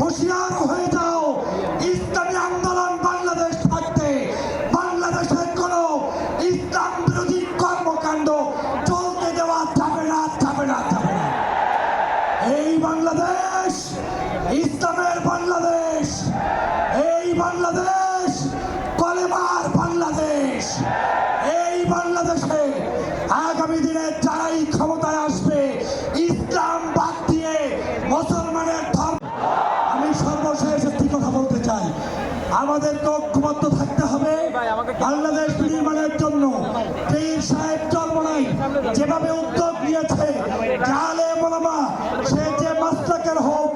হুঁশিয়ার হয়ে যাও। ইসলামী আন্দোলন বাংলাদেশ থাকতে বাংলাদেশের কোনো ইসলাম বিরোধী কর্মকাণ্ড চলতে দেওয়া যাবে না যাবে না যাবে না। এই বাংলাদেশ, ইসলামের বাংলাদেশ, এই বাংলাদেশ, কলেমার বাংলাদেশ, এই বাংলাদেশে আমাদেরকে ঐক্যবদ্ধ থাকতে হবে। বাংলাদেশ নির্মাণের জন্য পীর সাহেব জন্ম নাই, যেভাবে উদ্যোগ নিয়েছে, জালে মোলামা, সে যে মাস্টাকের হোক,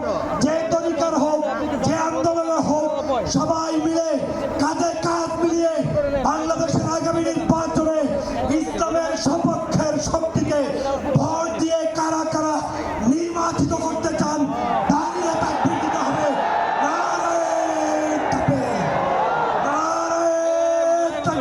যে তরিকার হোক, যে আন্দোলনের হোক, সবাই মিলে, কাঁধে কাঁধ মিলিয়ে বাংলাদেশের আগামী নির্বাচনে ইসলামের সপক্ষের শক্তিকে ভোট